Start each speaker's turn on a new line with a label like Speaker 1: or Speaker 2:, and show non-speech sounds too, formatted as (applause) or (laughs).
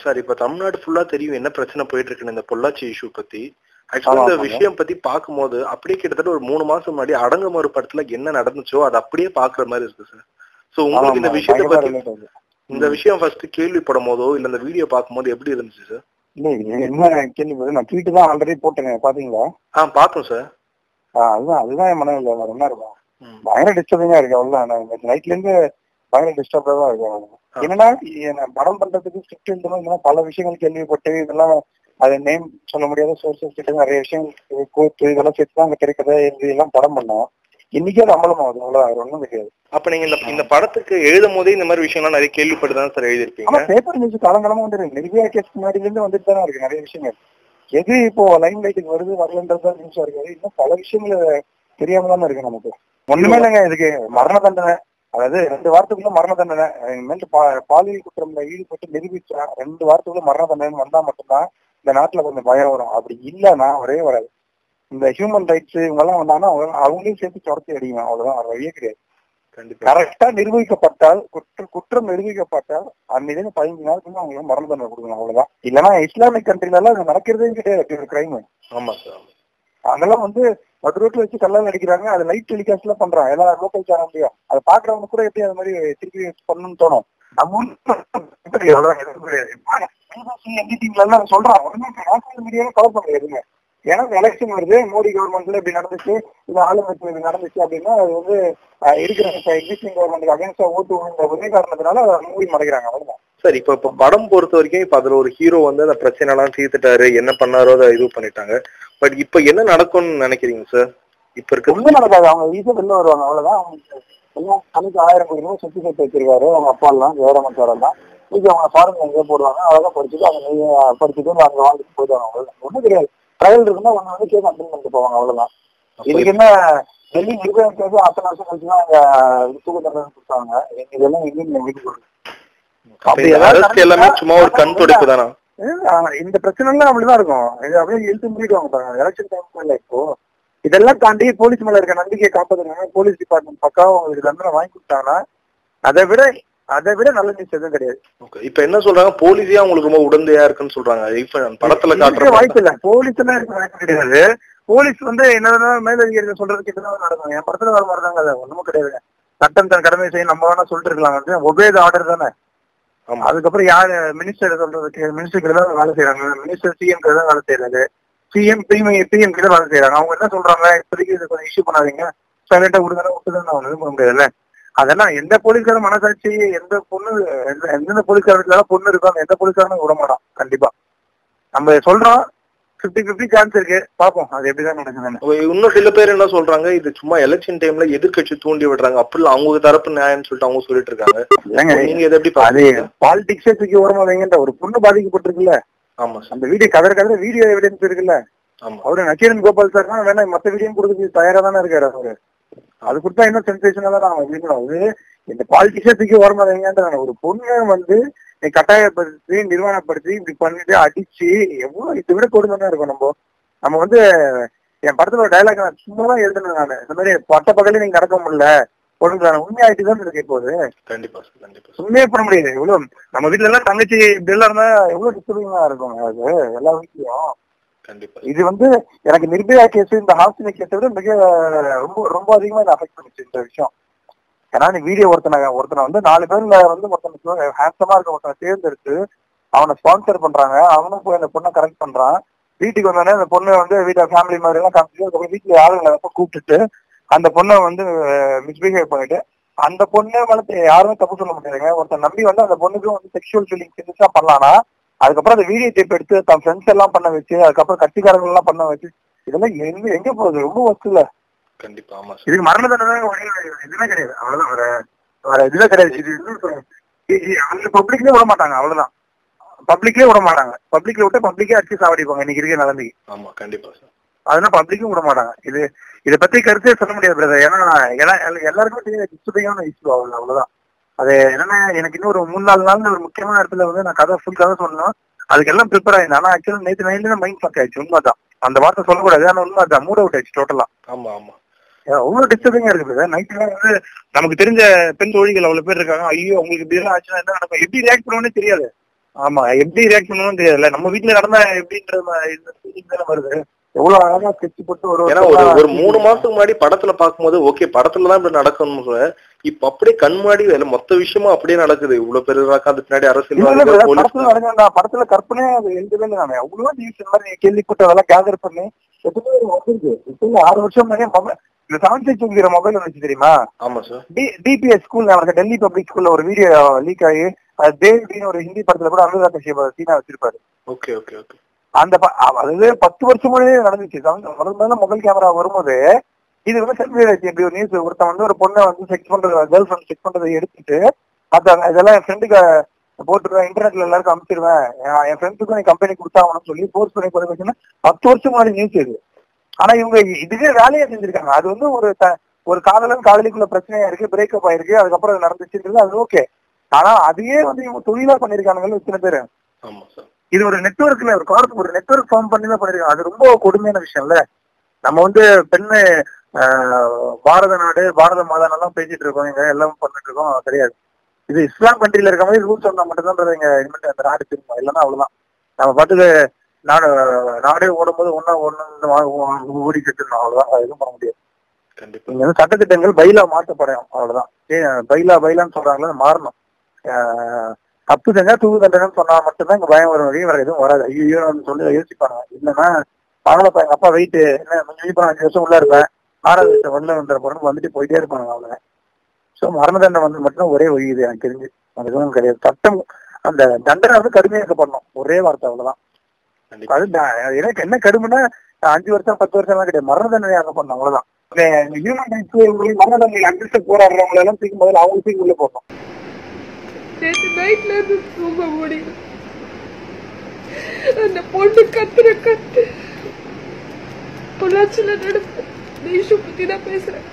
Speaker 1: Sir இப்ப தமிழ்நாடு ஃபுல்லா தெரியும் என்ன பிரச்சனை போயிட்டு இருக்குன்னு இந்த பொள்ளாச்சி இஷ்யூ பத்தி ஆக்சுவலா இந்த. விஷயம் பத்தி பார்க்கும்போது அப்படியே கிட்டத்தட்ட ஒரு மூணு மாசம் முன்னாடி அடங்குமாறு படத்துல என்ன நடந்துச்சோ அது அப்படியே பாக்குற மாதிரி இருக்கு சார் சோ உங்களுக்கு இந்த விஷயத்தை பத்தி இந்த விஷயம் ஃபர்ஸ்ட் கேள்விப்படும் போதோ இல்ல இந்த வீடியோ பார்க்கும்போது எப்படி இருந்துச்சு சார்
Speaker 2: இல்ல என்ன கேள்வி நான் ட்வீட் தான் ஆல்ரெடி போட்டேன் பாத்தீங்களா
Speaker 1: ஆ பார்த்தோம் சார்
Speaker 2: அதுதான் அதுதான் என் மனதில் வேற என்ன இருக்கும். பயங்கர டிஸ்டர்பிங்கா இருக்கு அவ்வளவுதான் நைட்ல இருந்து பயங்கர டிஸ்டர்பா தான் இருக்கு அவ்வளவுதான்.
Speaker 1: ஆ.
Speaker 2: என்னன்னா படம் பண்றதுக்கு ஸ்கிரிப்ட் எழுதணும் பல விஷயங்கள் கேள்விப்பட்டு இதெல்லாம் அது நேம் சொல்ல முடியாத சோர்சஸ் கிட்ட நிறைய விஷயங்கள் கோர்த்து இதெல்லாம் சேர்த்து தான் அங்க கிடைக்கதை எழுதி எல்லாம் படம் பண்ணோம். இன்னைக்கு அது அமலமாகுது அவ்வளவுதான் வேற ஒண்ணும் கிடையாது
Speaker 1: அப்ப நீங்க இந்த இந்த படத்துக்கு எழுதும் போதே இந்த மாதிரி விஷயம்லாம் நிறைய கேள்விப்பட்டு தான் சார்
Speaker 2: ஆமா
Speaker 1: எழுதிருப்பீங்க
Speaker 2: பேப்பர் நியூஸ் காலங்காலமா வந்து நிர்பயா கேஸ் முன்னாடில இருந்து வந்துட்டு தானே இருக்கு நிறைய விஷயங்கள். எது இப்போ லைம் லைட்டுக்கு வருது வரலன்றது நியூஸா இருக்கு. இன்னும் பல விஷயங்கள் தெரியாம தானே இருக்கு நமக்கு. ஒண்ணுமே இல்லைங்க இதுக்கு மரண தண்டனை. அதாவது ரெண்டு வாரத்துக்குள்ள மரண தண்டனை. பாலியல் குற்றம்ல ஈடுபட்டு நிரூபிச்சா ரெண்டு வாரத்துக்குள்ள மரண தண்டனை வந்தா மட்டும்தான் இந்த நாட்டுல கொஞ்சம் பயம் வரும். அப்படி இல்லைன்னா ஒரே வராது. இந்த ஹியூமன் ரைட்ஸ் இவங்க எல்லாம் வந்தாங்கன்னா அவங்க- அவங்களையும் சேர்த்து துரத்தி அடிங்க. அவ்வளவுதான். வழியே கிடையாது. கரெக்டா நிரூபிக்கப்பட்டால் குற்ற குற்றம் நிரூபிக்கப்பட்டால் அன்னிலிருந்து பதினஞ்சு நாளுக்கு அவங்க மரண தண்டனை கொடுக்கணும். அவ்வளவுதான். இல்லைன்னா இஸ்லாமிக் கண்ட்ரில எல்லாம் நடக்கிறதே கிடையாது. கிரைம்
Speaker 1: ஆமா சார்
Speaker 2: அங்கெல்லாம் வந்து மது ரோட்ல வச்சு கல்லால் அடிக்கிறாங்க. அது லைட் டெலிகாஸ்ட்ல பண்றான் பண்றாங்க. எல்லா லோக்கல் சேனல்லையும் அதை பாக்குறவங்க கூட எப்படி அது மாதிரி திருப்பி பண்ணணும்னு தோணும். நம்ம (laughs) கிடையாது. சொல்றான் மீடியாவே கவர் எதுவுமே. ஏன்னா எலெக்ஷன் வருது. மோடி கவர்மெண்ட்ல இப்படி நடந்துச்சு. இந்த ஆளுநருக்கு இப்படி நடந்துச்சு அப்படின்னா அது வந்து இருக்கிற எக்ஸிஸ்டிங் கவர்மெண்ட் அகேன்ஸ்டா ஓட்டு ஒரே காரணத்தினால மூடி மறைக்கிறாங்க. அவ்வளவுதான்.
Speaker 1: சார் இப்ப இப்ப படம் பொறுத்த வரைக்கும் இப்ப அதுல ஒரு ஹீரோ வந்து அந்த பிரச்சனை எல்லாம் தீர்த்துட்டாரு. என்ன பண்ணாரோ அதை இது பண்ணிட்டாங்க. பட் இப்ப என்ன நடக்கும்னு நினைக்கிறீங்க சார் இப்ப இருக்க
Speaker 2: ஒண்ணும் நடக்காது. அவங்க ஈஸியா வெளில வருவாங்க. அவ்வளவுதான். எல்லாம் கணக்கு ஆயிரம் கோடி ரூபாய் சொத்து சேர்த்து வச்சிருக்காரு. அவங்க அப்பா எல்லாம் கௌரவமச்சார் எல்லாம். மீதி அவங்க ஃபாரின் எங்கேயோ போடுவாங்க அழகா படிச்சுட்டு அவங்க படிச்சுட்டு அங்க வாழ்ந்துட்டு போயிடுவாங்க அவ்வளவுதான். ஒண்ணும் கிடையாது. ட்ரையல் இருக்குன்னா ஒண்ணு வந்து கேஸ் அட்டன் பண்ணிட்டு போவாங்க. அவ்வளவுதான். இதுக்கு என்ன டெல்லி நிர்வாகம் கேஸ் அத்தனை வருஷம் கழிச்சு தான் அங்க தூக்கு தண்டனை கொடுத்தாங்க. இதெல்லாம் எங்கேயும் வீட்டுக்கு
Speaker 1: அப்ப இந்த அரசு எல்லாமே சும்மா ஒரு கண் துடைப்பு தானா?
Speaker 2: இந்த பிரச்சனை எல்லாம் அப்படிதான் இருக்கும். இது அப்படியே இழுத்து முடிடுவாங்க பாருங்க. எலெக்ஷன் டைம் இல்ல இப்போ. இதெல்லாம் தாண்டி போலீஸ் மேல இருக்க நம்பிக்கையை காப்பாத்துறாங்க போலீஸ் டிபார்ட்மெண்ட் பக்காவும் உங்களுக்கு தண்டனை வாங்கி கொடுத்தாங்கன்னா அதை விட அதை விட நல்ல நியூஸ் எதுவும் கிடையாது.
Speaker 1: இப்ப என்ன சொல்றாங்க? போலீஸே அவங்களுக்கு ரொம்ப உடந்தையா இருக்குன்னு சொல்றாங்க? இப்ப படத்துல காட்டுற
Speaker 2: வாய்ப்பு இல்ல. போலீஸ் எல்லாம் இருக்க வாய்ப்பு கிடையாது. போலீஸ் வந்து என்னதான் மேலதிகாரிகள் சொல்றதுக்கு என்னதான் நடக்கும் என் படத்துல வர மாதிரி தாங்க அது. ஒண்ணும் கிடையாது சட்டம் தன் கடமை செய்ய நம்ம வேணா சொல்லிட்டு இருக்கலாம் ஒபே ஆர்டர் தானே. அதுக்கப்புறம் யாரு மினிஸ்டர் சொல்றதுக்கு? மினிஸ்டருக்கு தான் வேலை செய்யறாங்க மினிஸ்டர் சிஎம் தான் வேலை செய்யறாரு சிஎம் பிஎம் பிஎம் கிட்ட வேலை செய்யறாங்க அவங்க என்ன சொல்றாங்க? இப்போதைக்கு இது கொஞ்சம் இஷ்யூ பண்ணாதீங்க. சைலண்டா விடுதலை விட்டுதான் அவங்க எதுவும் பண்ண முடியாதுல்ல. அதெல்லாம் எந்த போலீஸ்கார மனசாட்சி எந்த பொண்ணு எந்தெந்த போலீஸ்கார பொண்ணு இருக்கோ அந்த எந்த போலீஸ்காரனும் விட மாட்டான். கண்டிப்பா. நம்ம சொல்றோம் பிப்டி பிப்டி சான்ஸ் இருக்கு. பாப்போம் அது எப்படிதான் நடக்குதுன்னு.
Speaker 1: இன்னும் சில பேர் என்ன சொல்றாங்க இது சும்மா எலெக்ஷன் டைம்ல எதிர்க்கட்சி தூண்டி விடுறாங்க. அப்படி அவங்க தரப்பு நியாயம்னு சொல்லிட்டு அவங்க சொல்லிட்டு இருக்காங்க. நீங்க இதை எப்படி
Speaker 2: அது பாலிடிக்ஸே தூக்கி ஓரமா வைங்கன்ற ஒரு பொண்ணு பாதிக்கப்பட்டிருக்குல்ல?
Speaker 1: ஆமா
Speaker 2: அந்த வீடியோ கதற கதற வீடியோ எவிடன்ஸ் இருக்குல்ல?
Speaker 1: ஆமா.
Speaker 2: அவரு நக்கீரன் கோபால் சார் தான் வேணா மத்த வீடியோ கொடுக்க தயாரா தானே இருக்காரு அவரு. அது கொடுத்தா இன்னும் சென்சேஷனா தான் அவன் அது இந்த பாலிட்டிக்ஸே தூக்கி ஓரமா வைங்கன்ற ஒரு பொண்ணு வந்து கட்டாயப்படுத்தி நிர்வாணப்படுத்தி இப்படி பண்ணிட்டு அடிச்சு எவ்வளவு இதை விட கொடுமையா இருக்கும் நம்ம. நம்ம வந்து என் படத்துல ஒரு டைலாக் நான் சும்மா தான் எழுதுனேன் நான். இந்த மாதிரி பட்ட பகலே நீங்க நடக்க முடியல. பொண்ணுங்களான உண்மையாயிட்டு தான் இருக்கு இப்போது.
Speaker 1: கண்டிப்பா கண்டிப்பா.
Speaker 2: உண்மையே பண்ண முடியாது. எவ்வளவு நம்ம வீட்ல எல்லாம் தங்கச்சி இப்படி எல்லாம் இருந்தா எவ்வளவு டிஸ்டர்பிங்கா இருக்கும். அது எல்லா வீட்லயும்.
Speaker 1: கண்டிப்பா.
Speaker 2: இது வந்து எனக்கு நிர்பயா கேஸ் இந்த ஹாஸ்டல் கேஸை விட மிக ரொம்ப ரொம்ப அதிகமா அஃபெக்ட் பண்ணுச்சு இந்த விஷயம். ஏன்னா நீ வீடியோ ஒருத்தனை ஒருத்தனை வந்து நாலு பேர்ல வந்து ஒருத்தனுக்கு ஹேண்ட்ஸமா இருக்க ஒருத்தனை தேர்ந்தெடுத்து அவனை ஸ்பான்சர் பண்றாங்க. அவனும் போய் அந்த பொண்ணை கரெக்ட் பண்றான். வீட்டுக்கு வந்தோடனே அந்த பொண்ணு வந்து வீட்டை ஃபேமிலி மாதிரி எல்லாம் காமிச்சு அதுக்கப்புறம் வீட்டுல ஆளுங்களை எப்ப கூப்பிட்டுட்டு அந்த பொண்ணை வந்து மிஸ்பிஹேவ் பண்ணிட்டு அந்த பொண்ணு மேல யாருமே தப்பு சொல்ல முடியாதுங்க ஒருத்தன் நம்பி வந்து அந்த பொண்ணுக்கும் வந்து செக்ஷுவல் ஃபீலிங்ஸ் இருந்துச்சா பண்ணலாம்னா அதுக்கப்புறம் அந்த வீடியோ டேப் எடுத்து தன் ஃப்ரெண்ட்ஸ் எல்லாம் பண்ண வச்சு அதுக்கப்புறம் கட்சிக்காரங்க எல்லாம் பண்ண வச்சு இதெல்லாம் எங்க எங்க போகுது? ரொம்ப வசூல
Speaker 1: கண்டிப்பா ஆமா
Speaker 2: இதுக்கு மரண தண்டனை ஒரே இதுவே கிடையாது. அவ்வளவுதான். வேற வேற இதுவே கிடையாது. இது அந்த பப்ளிக்லயே விட மாட்டாங்க. அவ்வளவுதான். பப்ளிக்லயே விட மாட்டாங்க. பப்ளிக்ல விட்டு பப்ளிக்கே அடிச்சு சாவடிப்பாங்க. இன்னைக்கு இருக்க நிலைமைக்கு.
Speaker 1: ஆமா கண்டிப்பா சார்
Speaker 2: அதனால பப்ளிக்கும் விட மாட்டாங்க. இது இதை பத்தி கருத்தே சொல்ல முடியாது பிரதர் ஏன்னா எல்லா- எல்லா- எல்லாருக்கும் டிஸ்டர்பிங்கான இஷ்யூ அவ்வளவு அவ்வளவுதான். அது என்னன்னா எனக்கு இன்னும் ஒரு மூணு நாலு நாள் ஒரு முக்கியமான இடத்துல வந்து நான் கதை ஃபுல் கதை சொல்லணும். அதுக்கு எல்லாம் ப்ரிப்பேர் ஆயிருந்தேன் ஆனா ஆக்சுவலா நேற்று நைட்ல மைண்ட் ஃபக் ஆயிடுச்சு. உண்மைதான். அந்த வார்த்தை சொல்லக்கூடாது. ஆனா உண்மைதான். மூட் அவுட் ஆயிடுச்சு டோட்டலா
Speaker 1: ஆமா ஆமா.
Speaker 2: அவ்வளவு டிஸ்டர்பிங்கா இருக்குது நைட்ல வந்து நமக்கு தெரிஞ்ச பெண் தோழிகள் அவ்வளவு பேர் இருக்காங்க. ஐயோ உங்களுக்கு இப்படி எல்லாம் ஆச்சுன்னா என்ன நடக்கும்? எப்படி ரியாக்ட் பண்ணுவோம்னே தெரியாது. ஆமா எப்படி ரியாக்ட் பண்ணணும்னு தெரியல நம்ம வீட்டுல நடந்தா எப்படின்ற வருது. எவ்வளவு அழகா ஸ்கெட்ச் போட்டு ஒரு
Speaker 1: ஏன்னா ஒரு ஒரு மூணு மாசத்துக்கு முன்னாடி படத்துல பாக்கும்போது ஓகே படத்துல தான் இப்படி நடக்கணும் இப்ப அப்படியே கண் முன்னாடி வேலை மொத்த விஷயமும் அப்படியே நடக்குது. இவ்வளவு பேர் அது பின்னாடி அரசியல்
Speaker 2: படத்துல கற்பனையே அது எழுதவே நானே அவ்வளவு நியூஸ் மாதிரி கேள்விப்பட்ட அதெல்லாம் கேதர் பண்ணி இல்ல, ஆறு வருஷம் முன்னாடியே இந்த செவன் சிக்ஸ் உங்கிற மொபைல் வந்துச்சு தெரியுமா?
Speaker 1: ஆமா சார்
Speaker 2: டி டிபிஎஸ் ஸ்கூல் அவருக்கு டெல்லி பப்ளிக் ஸ்கூல்ல ஒரு வீடியோ லீக் ஆகி அது தேவ்டின்னு ஒரு ஹிந்தி படத்துல கூட அனுராதா கஷ்யப் சீனா வச்சிருப்பாரு.
Speaker 1: Okay okay okay.
Speaker 2: அந்த ப- அ- அது பத்து வருஷம் முன்னாடியே நடந்துச்சு. முதல் முதல்ல மொபைல் கேமரா வரும்போது இது வந்து செல்ஃபி இப்படி ஒரு நியூஸ் ஒருத்தன் வந்து ஒரு பொண்ணை வந்து செக் பண்றது கேர்ள் ஃபிரெண்ட் செக் பண்றதை எடுத்துட்டு அத இதெல்லாம் என் ஃப்ரெண்டுக்கு போட்டுருவேன் இன்டர்நெட்ல எல்லாருக்கும் அனுப்பிச்சிருவேன். என் ஃப்ரெண்ட்ஸுக்கும் நீ கம்பெனி கொடுத்தாங்கன்னு சொல்லி ஃபோர்ஸ் பண்ணி வச்சுன்னா பத்து வருஷம் முன்னாடி நியூஸ் இது. ஆனா இவங்க இதுவே வேலையை செஞ்சிருக்காங்க. அது வந்து ஒரு ஒரு காதலன் காதலிக்குள்ள பிரச்சனையா இருக்கு பிரேக்கப் ஆயிருக்கு அதுக்கப்புறம் அது நடந்துச்சுன்றது அது ஓகே ஆனா அதையே வந்து இவங்க தொழிலா பண்ணிருக்கானுங்கன்னு இத்தனை பேரு. இது ஒரு நெட்வொர்க்ல ஒரு கார்டு ஒரு நெட்வொர்க் ஃபார்ம் பண்ணி தான் பண்ணிருக்காங்க. அது ரொம்ப கொடுமையான விஷயம்ல. நம்ம வந்து பெண்ணு பாரத நாடு பாரத மாதானெல்லாம் பேசிட்டு இருக்கோம். இங்க எல்லாம் பண்ணிட்டு இருக்கோம். கிடையாது. இது இஸ்லாம் கண்ட்ரில இருக்க மாதிரி ரூல்ஸ் வந்தா மட்டும்தான் இங்க இனிமேட்டு அந்த நாடு திரும்ப இல்லைன்னா அவ்வளவுதான். நம்ம பாட்டுக்கு நாடு நாடே ஓடும்போது ஒன்னா ஒண்ணு ஓடிக்கிட்டு இருந்தோம் அவ்வளவுதான். அது எதுவும் பண்ண முடியாது. இங்க வந்து சட்டத்திட்டங்கள் பைலா மாற்றப்படும் அவ்வளவுதான். பைலா பைலான்னு சொல்றாங்களே மாறணும். தப்பு செஞ்சா தூக்கு தண்டனைன்னு சொன்னா மட்டும்தான் இங்க பயம் வரும் வேற எதுவும் வராது. ஐயோ சொல்லி யோசிப்பாங்க. இல்லைன்னா பரவாயில்லப்பா எங்க அப்பா வெயிட் என்ன கொஞ்சம் அஞ்சு வருஷம் உள்ள இருப்பேன். ஆறாவது வருஷம் வெளில வந்துட போறேன்னு வந்துட்டு போயிட்டே இருப்பாங்க அவங்க சோ மரண தண்டனை வந்து மட்டும் ஒரே வழி இது எனக்கு தெரிஞ்சு. அது எதுவும் கிடையாது. சட்டம் அந்த தண்டனை வந்து கடுமையாக்கப்படணும். ஒரே வார்த்தை அவ்வளவுதான். அது எனக்கு என்ன கடுமைன்னா அஞ்சு வருஷம் பத்து வருஷம் எல்லாம் கிடையாது. மரண தண்டனை ஆக்கப்படணும் அவ்வளவுதான். ஹியூமன் ரைட்ஸ் மரண தண்டனை அட்ஜஸ்ட் போராடுறவங்க எல்லாம் தூக்கி முதல்ல அவங்க தூக்கி உள்ள போடணும்.
Speaker 3: நேற்று நைட்ல இருந்து தூங்க முடியல. அந்த பொண்ணு கத்துற கத்து பொள்ளாச்சியில இந்த இஷ்யூ பத்தி தான் பேசுறேன்.